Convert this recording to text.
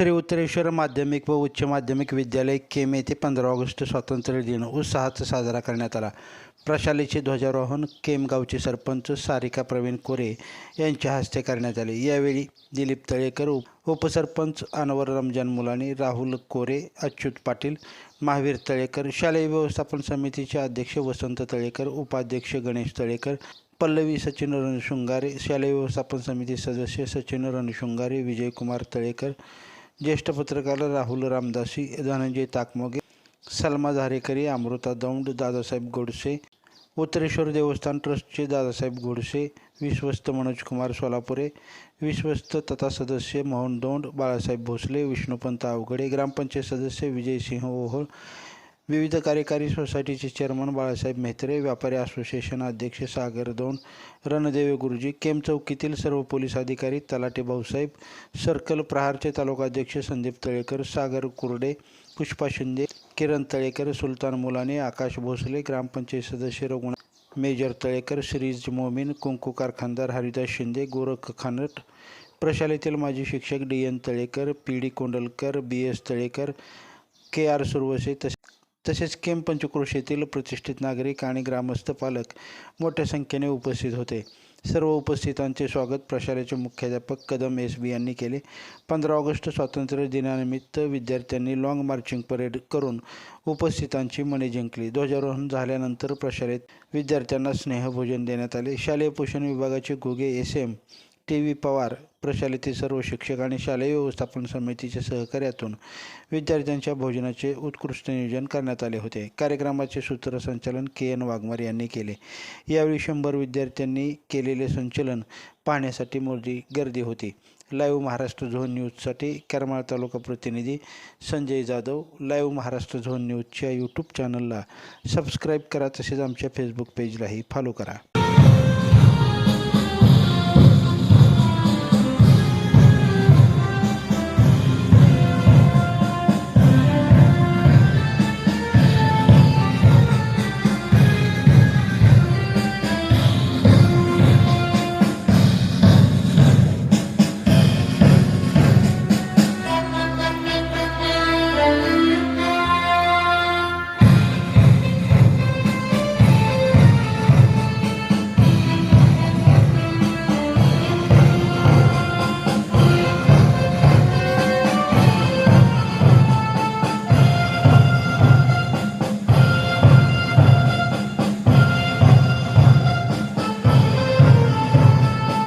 श्री उत्तरेश्वर माध्यमिक व उच्च माध्यमिक विद्यालय केम येथे पंधरा ऑगस्ट स्वातंत्र्य दिन उत्साहात साजरा करण्यात आला. प्रशालेचे ध्वजारोहण केमगावचे सरपंच सारिका प्रवीण कोरे यांच्या हस्ते करण्यात आले. यावेळी दिलीप तळेकर उपसरपंच अनवर रमजान मुलानी राहुल कोरे अच्युत पाटील महावीर तळेकर शालेय व्यवस्थापन समितीचे अध्यक्ष वसंत तळेकर उपाध्यक्ष गणेश तळेकर पल्लवी सचिन रणशृंगारे शालेय व्यवस्थापन समिती सदस्य सचिन रणशृंगारे विजयकुमार तळेकर ज्येष्ठ पत्रकार राहुल रामदासी धनंजय ताकमोगे सलमा धारेकरी अमृता दौंड दादासाहेब गोडसे उत्तरेश्वर देवस्थान ट्रस्टचे दादासाहेब गोडसे विश्वस्त मनोजकुमार सोलापुरे विश्वस्त तथा सदस्य मोहन दोंड बाळासाहेब भोसले विष्णुपंत अवघडे ग्रामपंचायत सदस्य विजयसिंह ओहोळ विविध कार्यकारी सोसायटीचे चेअरमन बाळासाहेब मेहत्रे व्यापारी असोसिएशन अध्यक्ष सागर दोन रणदेवे गुरुजी केम चौकीतील सर्व पोलीस अधिकारी तलाटे भाऊसाहेब सर्कल प्रहारचे तालुकाध्यक्ष संदीप तळेकर सागर कुर्डे पुष्पा शिंदे किरण तळेकर सुलतान मुलाने आकाश भोसले ग्रामपंचायत सदस्य रघुनाथ मेजर तळेकर श्रीज मोमीन कुंकू कारखानदार हरिदास शिंदे गोरख खानट प्रशालेतील माजी शिक्षक D N Talekar P D Kondalkar B S Talekar K R Suravase तसे तसेच केम पंचक्रोशीतील प्रतिष्ठित नागरिक आणि ग्रामस्थ पालक मोठ्या संख्येने उपस्थित होते. सर्व उपस्थितांचे स्वागत प्रशालेचे मुख्याध्यापक कदम एस बी यांनी केले. पंधरा ऑगस्ट स्वातंत्र्य दिनानिमित्त विद्यार्थ्यांनी लाँग मार्चिंग परेड करून उपस्थितांची मने जिंकली. ध्वजारोहण झाल्यानंतर प्रशालेत विद्यार्थ्यांना स्नेहभोजन देण्यात आले. शालेय पोषण विभागाचे Ghuge S M T V Pawar प्रशालेतील सर्व शिक्षक आणि शालेय व्यवस्थापन समितीच्या सहकार्यातून विद्यार्थ्यांच्या भोजनाचे उत्कृष्ट नियोजन करण्यात आले होते. कार्यक्रमाचे सूत्रसंचालन के एन वाघमारे यांनी केले. यावेळी शंभर विद्यार्थ्यांनी केलेले संचलन पाहण्यासाठी मोठी गर्दी होती. लाईव्ह महाराष्ट्र झोन न्यूजसाठी करमाळ तालुका प्रतिनिधी संजय जाधव लाईव्ह महाराष्ट्र झोन न्यूजच्या यूट्यूब चॅनलला सबस्क्राईब करा तसेच आमच्या फेसबुक पेजलाही फॉलो करा.